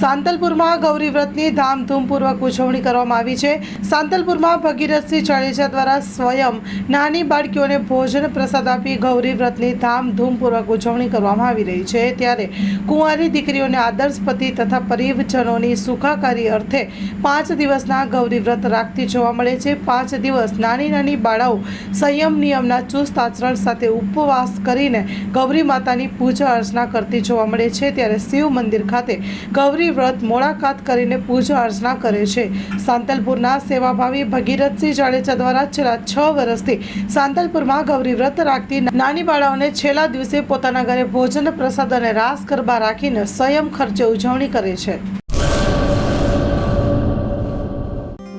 સાંતલપુરમાં ગૌરી વ્રતની ધામધૂમપૂર્વક ઉજવણી કરવામાં આવી છે. સાંતલપુરમાં ભગીરથસિંહ જાડેજા દ્વારા સ્વયં નાની બાળકીઓને ભોજન પ્રસાદ આપી ગૌરી વ્રતની ધામધૂમપૂર્વક ઉજવણી કરવામાં આવી રહી છે. ત્યારે કુંવારી દીકરીઓને આદર્શ પતિ તથા પરિવજનોની સુખાકારી અર્થે પાંચ દિવસના ગૌરી વ્રત રાખતી જોવા મળે છે. પાંચ દિવસ નાની નાની બાળાઓ સંયમ નિયમના ચુસ્ત આચરણ સાથે ઉપવાસ કરીને ગૌરી માતાની પૂજા અર્ચના કરતી જોવા મળે છે. ત્યારે શિવ મંદિર ખાતે ગૌરી વ્રત મોળાકાત કરીને પૂજા અર્ચના કરે છે. સાંતલપુરના સેવાભાવી ભગીરથસિંહ જાડેજા દ્વારા છેલ્લા છ વર્ષથી સાંતલપુરમાં ગૌરી વ્રત રાખતી નાની બાળાઓને છેલ્લા દિવસે પોતાના ઘરે ભોજન, પ્રસાદ અને રાસ ગરબા રાખીને સ્વયં ખર્ચે ઉજવણી કરે છે.